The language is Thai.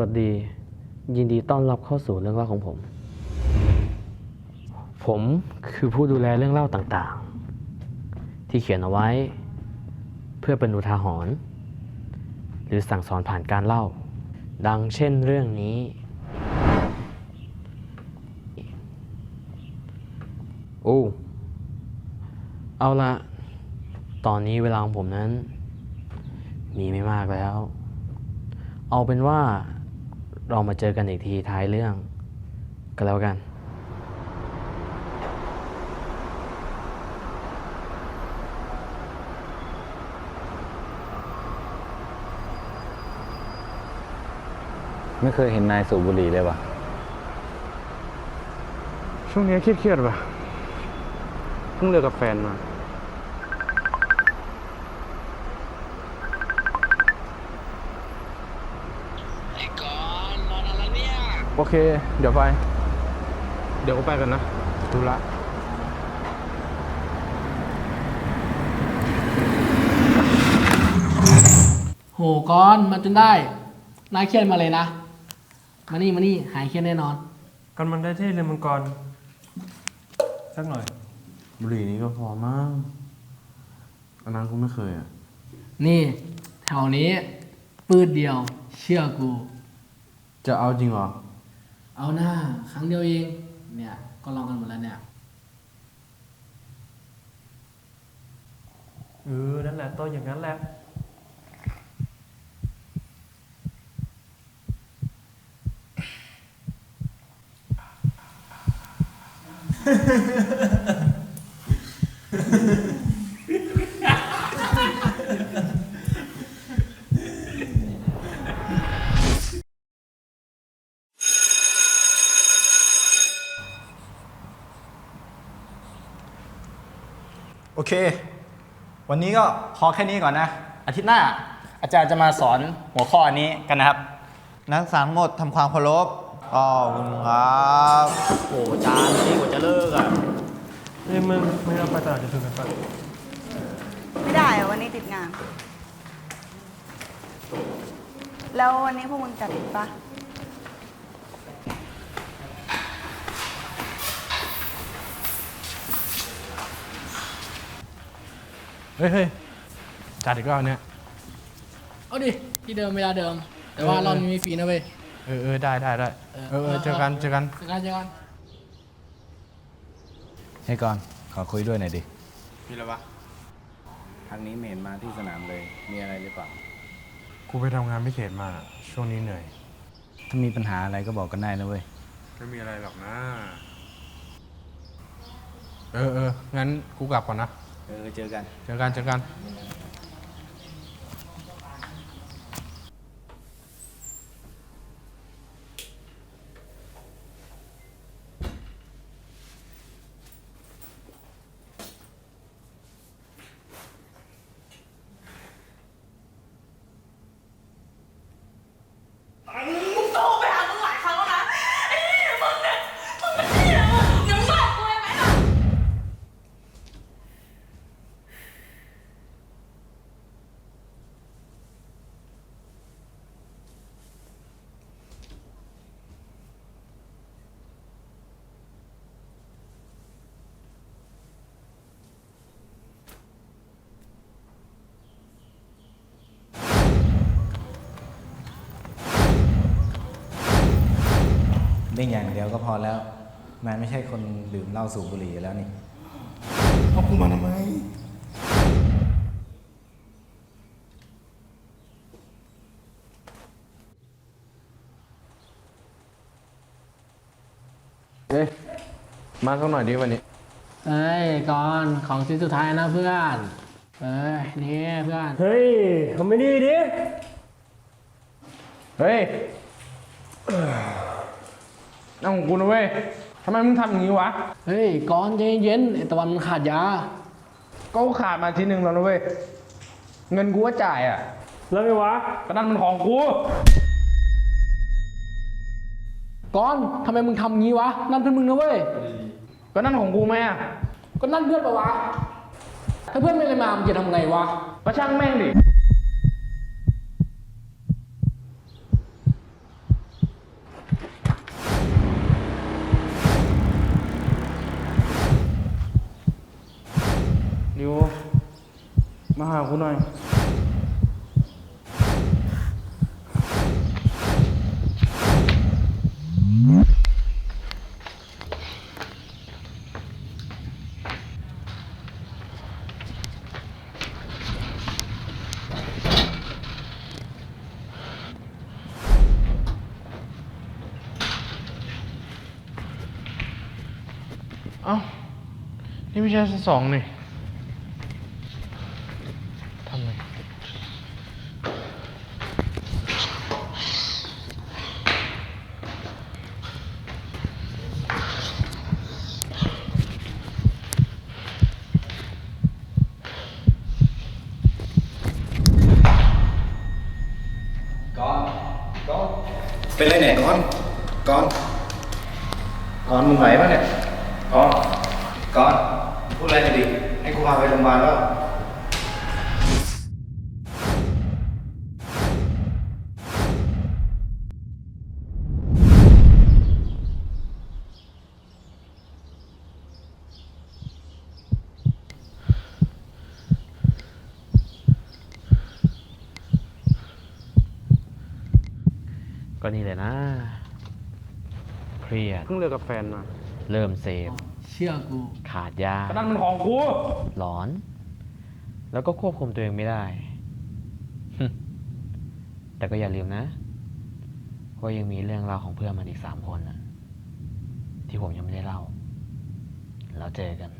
วัสดี ยินดีต้อนรับเข้าสู่เรื่องเล่าของผม ผมคือผู้ดูแลเรื่องเล่าต่างๆ ที่เขียนเอาไว้ เพื่อเป็นอุทาหรณ์หรือสั่งสอนผ่านการเล่า ดังเช่นเรื่องนี้ โอ้เอาละตอนนี้เวลาของผมนั้น มีไม่มากแล้วเอาเป็นว่า เรามาเจอกันอีกทีท้ายเรื่องก็แล้วกันไม่เคยเห็นนายสูบบุหรี่เลยว่ะ ช่วงนี้เครียดๆป่ะ เพิ่งเลิกกับแฟนมา ไอ้ก่อนรอนานแล้วเนี่ย โอเค เดี๋ยวไป เดี๋ยวก็ไปกันนะดูละโหก้อนมาจนได้นายเครียดมาเลยนะ มานี่มานี่หายเครียดแน่นอน กันมันได้ที่เรือมังกรสักหน่อย บุหรี่นี้ก็พอมากอันนั้นกูไม่เคยอะ นี่ แถวนี้ ปืดเดียว เชื่อกู จะเอาจริงเหรอ เอาหน้าครั้งเดียวเองเนี่ยก็ลองกันหมดแล้วเนี่ยเออนั่นแหละต้นอย่างนั้นแหละ โอเค วันนี้ก็พอแค่นี้ก่อนนะ อาทิตย์หน้า อาจารย์จะมาสอนหัวข้ออันนี้กันนะครับ นักศึกษาทั้งหมดทำความเคารพขอบคุณครับโอ้อาจารย์นี่กว่าจะเลิกอะเอ้ยมึงไม่เราไปตลาดจะถึงกันปะไม่ได้อะวันนี้ติดงาน แล้ววันนี้พวกมึงจัดติดปะ เฮ้ยเฮ้ยจัดอีกแล้วเนี่ย เอาดิที่เดิมเวลาเดิม แต่ว่าเออ รอบนี้มีฟรีนะเว้ย เออเออได้ได้ได้เออเออเจอกันเจอกัน เจอกันเจอกันให้ก่อน ขอคุยด้วยหน่อยดิ มีอะไรวะทางนี้ไม่เห็นมาที่สนามเลย มีอะไรหรือเปล่า กูไปทำงานพิเศษมา ช่วงนี้เหนื่อย ถ้ามีปัญหาอะไรก็บอกกันได้นะเว้ย ไม่มีอะไรหรอกนะ เออเอองั้นกูกลับก่อนนะ เออเจอกัน เจอกันเจอกัน มึงโทรไปหามึงหลายครั้งแล้วนะไอ้นี่มึงเนี่ยมึงเป็นที่อะยังหลอกกูเลยไหมล่ะ ได้อย่างเดียวก็พอแล้ว นายไม่ใช่คนดื่มเหล้าสูบบุหรี่อยู่แล้วนี่เอากูมาทำไมเฮ้ยมาสักหน่อยดิวันนี้ เอ้ยก่อนของชิ้นสุดท้ายนะเพื่อน เอ้ยนี่เพื่อน เฮ้ยทำไม่ดีดิ เฮ้ย นั่งของกูนะเว้ยทำไมมึงทำอย่างนี้วะ เฮ้ยก่อนใจเย็นไอ้ตะวันมันขาดยา ก็ขาดมาทีหนึ่งแล้วนะเว้ย เงินกูว่าจ่ายอะ แล้วไงวะก็นั่นมันของกูก่อนทำไมมึงทำงี้วะ นั่นเพื่อนมึงนะเว้ย ก็นั่นของกูไหมอะ ก็นั่นเพื่อนปะวะ ถ้าเพื่อนไม่เลยมามึงจะทำไงวะ ก็ช่างแม่งดิ มาหากูหน่อย เอ้า นี่ไม่ใช่ชั้นสองนี่ทำไง เป็นไรเนี่ยก้อนก้อนก้อนมึงไหวปะเนี่ยก้อนก้อนพูดอะไรหน่อยดิให้กูพาไปโรงพยาบาลแล้ว ก็นี่เลยนะ เครียด เพิ่งเลิกกับแฟนมา เริ่มเสพ เชื่อกูขาดยา นั่นมันของกู หลอน แล้วก็ควบคุมตัวเองไม่ได้ แต่ก็อย่าลืมนะ ว่ายังมีเรื่องราวของเพื่อนมันอีกสามคนนะที่ผมยังไม่ได้เล่า แล้วเจอกัน